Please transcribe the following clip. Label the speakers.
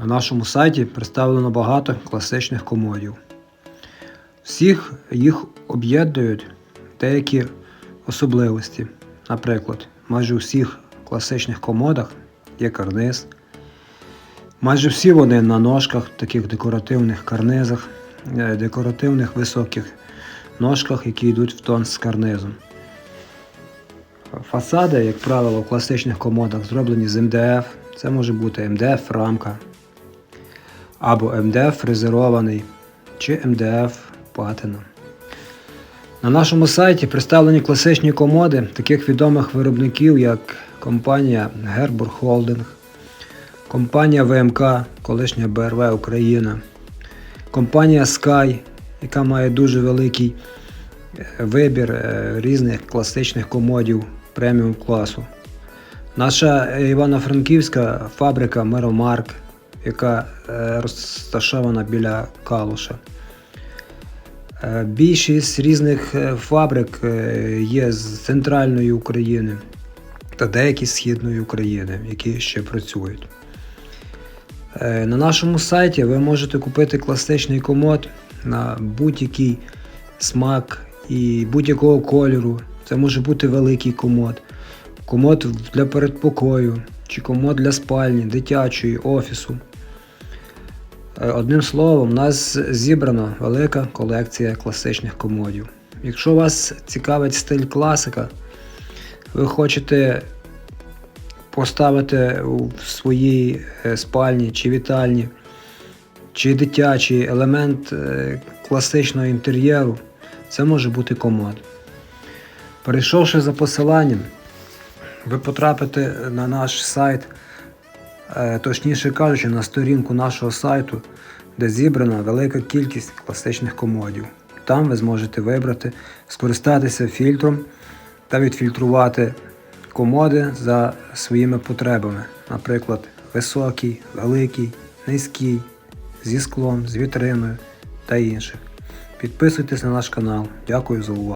Speaker 1: На нашому сайті представлено багато класичних комодів. Всіх їх об'єднують деякі особливості. Наприклад, майже у всіх класичних комодах є карниз. Майже всі вони на ножках, таких декоративних карнизах, е, декоративних високих ножках, які йдуть в тон з карнизом. Фасади, як правило, в класичних комодах зроблені з МДФ. Це може бути МДФ рамка або МДФ фрезерований чи МДФ патина. На нашому сайті представлені класичні комоди таких відомих виробників, як компанія Gerber Holding, компанія ВМК, колишня БРВ Україна, компанія Sky, яка має дуже великий е, вибір е, різних класичних комодів преміум класу. Наша Івано-Франківська фабрика Меромарк, яка е, розташована біля Калуша. Е, Більшість різних е, фабрик є з центральної України та деякі з східної України, які ще працюють. На нашому сайті ви можете купити класичний комод на будь-який смак і будь-якого кольору. Це може бути великий комод, комод для передпокою чи комод для спальні, дитячої, офісу. Е, Одним словом, у нас зібрана велика колекція класичних комодів. Якщо вас цікавить стиль класика, ви хочете поставити у своїй е, спальні чи вітальні, чи дитячий елемент е, класичного інтер'єру, це може бути комод. Перейшовши за посиланням, ви потрапите на наш сайт, точніше кажучи, на сторінку нашого сайту, де зібрана велика кількість класичних комодів. Там ви зможете вибрати, скористатися фільтром та відфільтрувати комоди за своїми потребами. Наприклад, високий, великий, низький, зі склом, з вітриною та інших. Підписуйтесь на наш канал. Дякую за увагу.